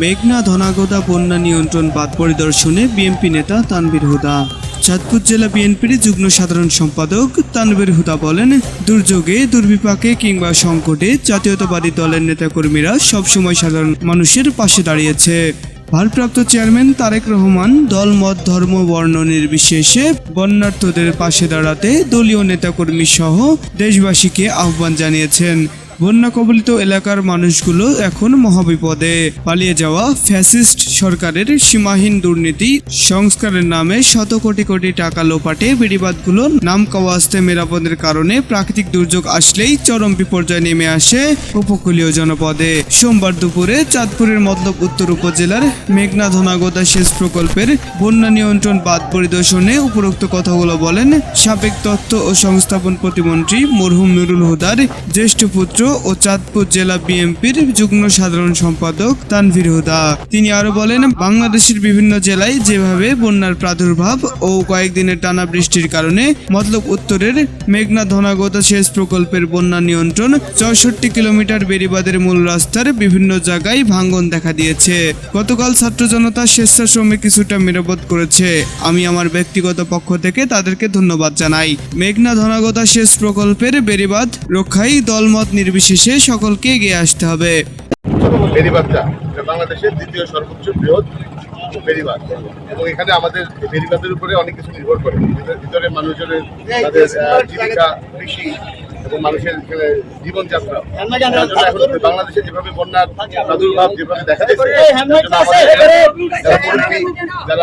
মেঘনা ধনাগদা বন্যা নিয়ন্ত্রণ বাদ পরিদর্শনে বিএনপি নেতা তানভীর হুদা। চাঁদপুর জেলা বিএনপির যুগ্ম সাধারণ সম্পাদক তানভীর হুদা বলেন, দুর্যোগে, দুর্বিপাকে কিংবা সংকটে জাতীয়তাবাদী দলের নেতাকর্মীরা সবসময় সাধারণ মানুষের পাশে দাঁড়িয়েছে। ভারপ্রাপ্ত চেয়ারম্যান তারেক রহমান দল, মত, ধর্ম, বর্ণ নির্বিশেষে বন্যার্থদের পাশে দাঁড়াতে দলীয় নেতাকর্মী সহ দেশবাসীকে আহ্বান জানিয়েছেন। বন্যা কবলিত এলাকার মানুষগুলো এখন মহাবিপদে। পালিয়ে যাওয়া ফ্যাসিস্ট সরকারের সীমাহীন দুর্নীতি সংস্কারের নামে শত কোটি কোটি টাকা লোপাটে বেড়িবাদগুলো নাম কাওয়াস্তে মেরাপদের কারণে প্রাকৃতিক দুর্যোগ আসলেই চরম বিপর্যয় নেমে আসে উপকূলীয় জনপদে। সোমবার দুপুরে চাঁদপুরের মতলব উত্তর উপজেলার মেঘনা ধনাগদা সেচ প্রকল্পের বন্যা নিয়ন্ত্রণ বাদ পরিদর্শনে উপরোক্ত কথাগুলো বলেন সাবেক তথ্য ও সংস্থাপন প্রতিমন্ত্রী মরহুম নুরুল হুদার। জ্যেষ্ঠ পুত্র ও চাঁদপুর জেলা বিএনপির যুগ্ম সাধারণ সম্পাদক তানভীর হুদা। তিনি আরও বলেন, বাংলাদেশের বিভিন্ন জেলায় যেভাবে বন্যার প্রাদুর্ভাব ও কয়েকদিনের টানা বৃষ্টির কারণে মতলব উত্তরের মেঘনা ধনাগতা সেচ প্রকল্পের বন্যা নিয়ন্ত্রণ চৌষট্টি কিলোমিটার বেড়িবাদের মূল রাস্তার বিভিন্ন জায়গায় ভাঙ্গন দেখা দিয়েছে। গতকাল ছাত্র জনতা স্বেচ্ছাশ্রমে কিছুটা মেরামত করেছে। আমি আমার ব্যক্তিগত পক্ষ থেকে তাদেরকে ধন্যবাদ জানাই। মেঘনা ধনাগতা সেচ প্রকল্পের বেড়িবাদ রক্ষায় দলমত নির্বিশেষে সকলকে এগিয়ে আসতে হবে বেরিবাদটা এটা বাংলাদেশের দ্বিতীয় সর্বোচ্চ বৃহৎ বেরিবাদ এবং এখানে আমাদের বেরিবাদের উপরে অনেক কিছু নির্ভর করে ভিতরে- ভিতরে মানুষজনের তাদের জীবিকা কৃষি এবং মানুষের জীবনযাত্রা এখন বাংলাদেশে যেভাবে বন্যার প্রাদুর্ভাব যেভাবে দেখা দিচ্ছে যার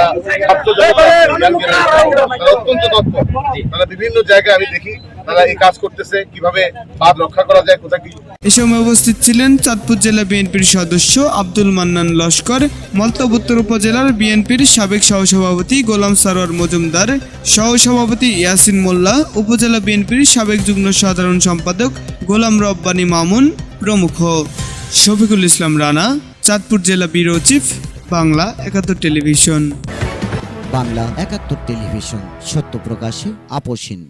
অত্যন্ত তৎপর তারা বিভিন্ন জায়গায় আমি দেখি তারা এই কাজ করতেছে কীভাবে বাঁধ রক্ষা করা যায় কোথায় কি? এ সময় উপস্থিত ছিলেন চাঁদপুর জেলা বিএনপির সদস্য আব্দুল মান্নান লস্কর মলতব উত্তর উপজেলার বিএনপির সাবেক সহসভাপতি গোলাম সারোয়ার মজুমদার সহসভাপতি ইয়াসিন মোল্লা উপজেলা বিএনপির সাবেক যুগ্ম সাধারণ সম্পাদক গোলাম রব্বানী মামুন প্রমুখ। শফিকুল ইসলাম রানা চাঁদপুর জেলা ব্যুরো চিফ বাংলা একাত্তর টেলিভিশন। বাংলা একাত্তর টেলিভিশন সত্য প্রকাশে আপোষহীন